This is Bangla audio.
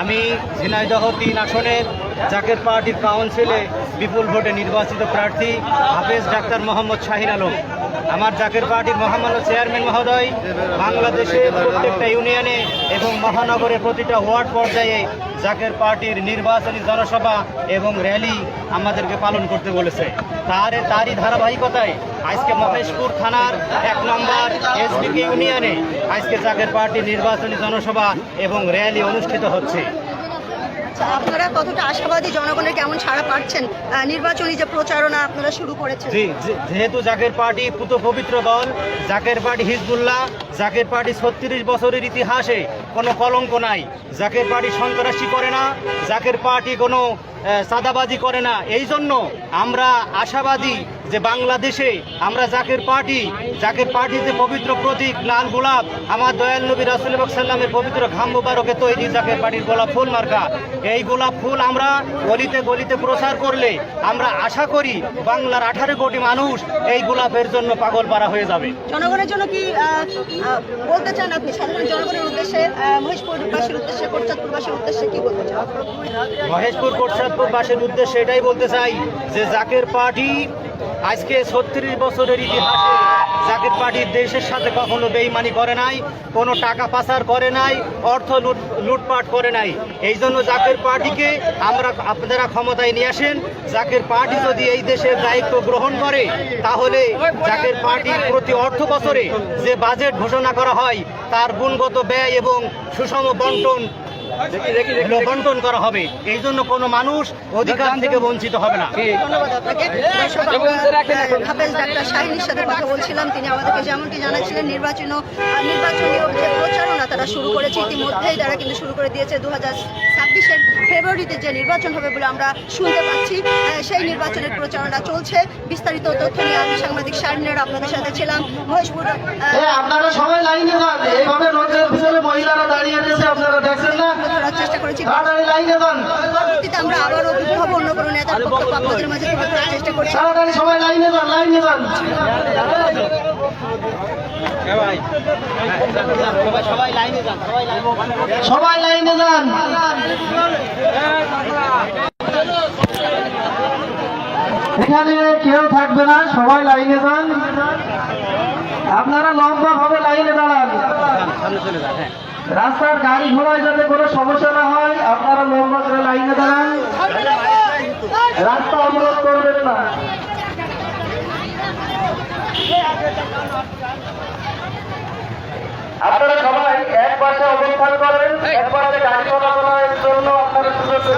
আমি ঝিনাইদহ তিন আসনের জাকের পার্টির কাউন্সিলে বিপুল ভোটে নির্বাচিত প্রার্থী হাফেজ ডাক্তার মোহাম্মদ শাহিন আলম। আমার জাকের পার্টির মহামান্য চেয়ারম্যান মহোদয় বাংলাদেশে প্রত্যেকটা ইউনিয়নে এবং মহানগরে প্রতিটা ওয়ার্ড পর্যায়ে জাকের পার্টির নির্বাচনী জনসভা এবং র্যালি আমাদেরকে পালন করতে বলেছে। তার তারই ধারাবাহিকতায় আজকে মহেশপুর থানার এক নম্বর এসবিকে ইউনিয়নে আজকে জাকের পার্টির নির্বাচনী জনসভা এবং র্যালি অনুষ্ঠিত হচ্ছে। আপনারা কতটা আশাবাদী? জনগণের কেমন ছাড়া পাচ্ছেন? নির্বাচনী যে প্রচারণা আপনারা শুরু করেছেন। জি যেহেতু জাকের পার্টি পুত পবিত্র দল জাকের পার্টি হিজবুল্লাহ জাকের পার্টি ছত্রিশ বছরের ইতিহাসে কোনো কলঙ্ক নাই। জাকের পার্টি সন্ত্রাসী করে না জাকের পার্টি কোনো আহ, চাঁদাবাজি করে না। এই জন্য আমরা আশাবাদী যে বাংলাদেশে আমরা জাকের পার্টি জাকের পার্টির যে পবিত্র প্রতীক লাল গোলাপ আমার দয়াল নবী রাসুল সাল্লামের পবিত্র ঘাম মুবারকে তৈরি জাকের পার্টির গোলাপ ফুল মার্কা। এই গোলাপ ফুল আমরা গলিতে গলিতে প্রচার করলে আমরা আশা করি বাংলার আঠারো কোটি মানুষ এই গোলাপের জন্য পাগল পারা হয়ে যাবে। জনগণের জন্য কি বলতে চান আপনি? সাধারণ জনগণের উদ্দেশ্যে মহেশপুরবাসীর উদ্দেশ্যে কোটচাঁদপুরবাসীর উদ্দেশ্যে কি বলতে চান? মহেশপুর কোটসাদপুরবাসীর উদ্দেশ্যে এটাই বলতে চাই যে জাকের পার্টি আজকে ছত্রিশ বছরের ইতিহাসে জাকের পার্টি দেশের সাথে কখনো বেইমানি করে নাই, কোনো টাকা পাচার করে নাই, অর্থ লুট লুটপাট করে নাই। এই জন্য জাকের পার্টিকে আমরা আপনারা ক্ষমতায় নিয়ে আসেন। জাকের পার্টি যদি এই দেশের দায়িত্ব গ্রহণ করে, তাহলে জাকের পার্টির প্রতি অর্থ বছরে যে বাজেট ঘোষণা করা হয়, তার গুণগত ব্যয় এবং সুষম বন্টন বন্টন করা হবে। এই জন্য কোনো মানুষ অধিকার থেকে বঞ্চিত হবে না। হাফেজ ডাক্তার শাহিনীর সাথে কথা বলছিলাম। তিনি আমাদেরকে যেমনটি জানাচ্ছিলেন নির্বাচন নির্বাচনীয় যে প্রচারণা তারা শুরু করেছে ইতিমধ্যেই তারা কিন্তু শুরু করে দিয়েছে। দু হাজার ছাব্বিশের ফেব্রুয়ারিতে যে নির্বাচন হবে বলে আমরা শুনতে পাচ্ছি সেই নির্বাচনের প্রচারণা চলছে। বিস্তারিত তথ্য নিয়ে আমি সাংবাদিক শারীনের আপনাদের সাথে ছিলাম। মহেশপুর আপনারা সবাই লাইনে যান। এইভাবে রোদের মহিলারা দাঁড়িয়ে রয়েছে আপনারা দেখছেন না? করেছি। তাড়াতাড়ি লাইনে যান। পরবর্তীতে আমরা আবারও যুক্ত হব অন্য কোনো নেতার বক্তব্য আপনাদের মাঝে তুলে ধরার চেষ্টা করছি। সবাই লাইনে যান লাইনে যান। সবাই লাইনে যান। সবাই লাইনে যান এখানে কেউ থাকবে না সবাই লাইনে যান। আপনারা লম্বা ভাবে লাইনে দাঁড়ান। সামনে চলে যান হ্যাঁ রাস্তার গাড়ি ঘোড়ায় যাতে কোনো সমস্যা না হয়, আপনারা মোহাম্মদরা লাইনে দাঁড়ান। রাস্তা অবরোধ করবেন না। আপনারা সবাই এক পাশে অবস্থান করেন এক পাশে গাড়ি চলাচলের জন্য আপনারা সুযোগ করে দিন।